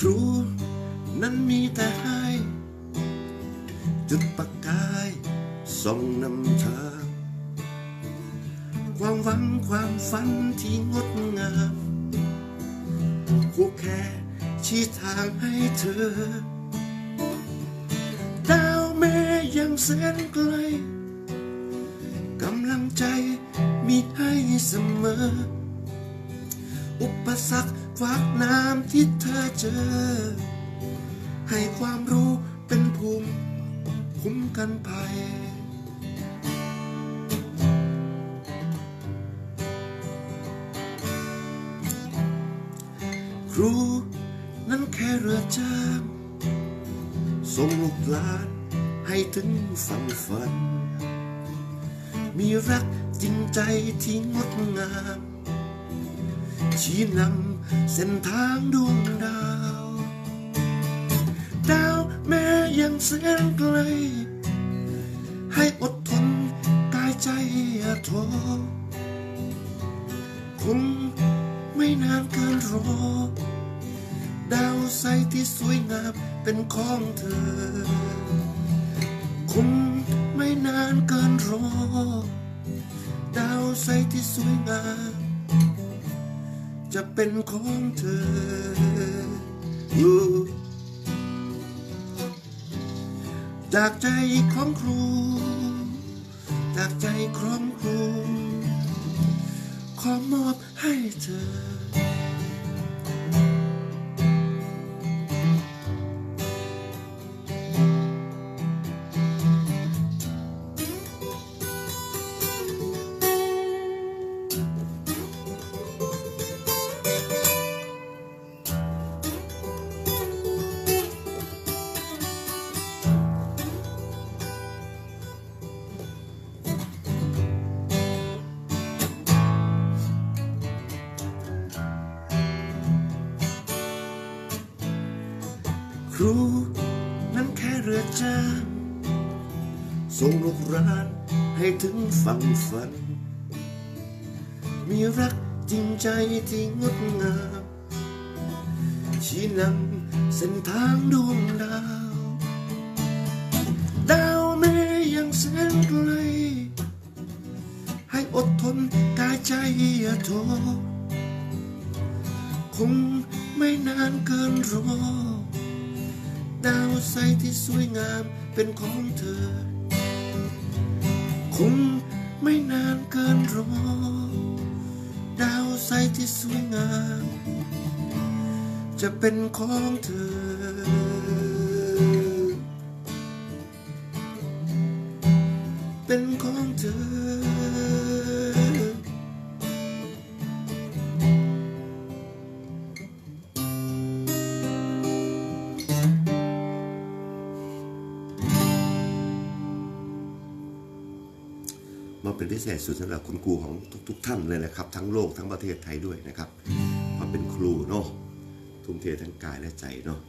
ครู นั้นมีแต่ให้ จุดประกายส่องนำทางความหวังความฝันที่งดงามครูแค่ชี้ทางให้เธอ ดาวแม่ยังแสนไกลกำลังใจมีให้เสมอ อุปสรรค ฝากน้ำที่เธอเจอ ให้ความรู้เป็นภูมิคุ้มกันภัยครูนั้นแค่เรือจ้างส่งลูกหลานให้ถึงฝั่งฝัน มีรักจริงใจที่งดงามชี้นำ เส้นทางดวงดาว ดาวแม้ยังแสนไกล ให้อดทนกายใจอย่าท้อคงไม่นานเกินรอ ดาวใสที่สวยงามเป็นของเธอ คงไม่นานเกินรอ ดาวใสที่สวยงาม จะเป็นของเธออยู่จากใจของครู จากใจของครู ขอมอบให้เธอ รูนั้นแค่เรือจ้างส่งลูกรานให้ถึงฝั่งฝัน มีรักจริงใจที่งดงาม ชี้นำเส้นทางดวงดาว ดาวแม้ยังแสนไกล ให้อดทนกายใจอย่าท้อคงไม่นานเกินรอ ดาวใสที่สวยงามเป็นของเธอ คงไม่นานเกินรอ ดาวใสที่สวยงาม จะเป็นของเธอ เป็นของเธอ มาเป็นพิเศษสุดสำหรับคุณครูของทุก ๆ ท่านเลยนะครับ ทั้งโลกทั้งประเทศไทยด้วยนะครับมาเป็นครูเนาะทุ่มเททั้งกายและใจเนาะ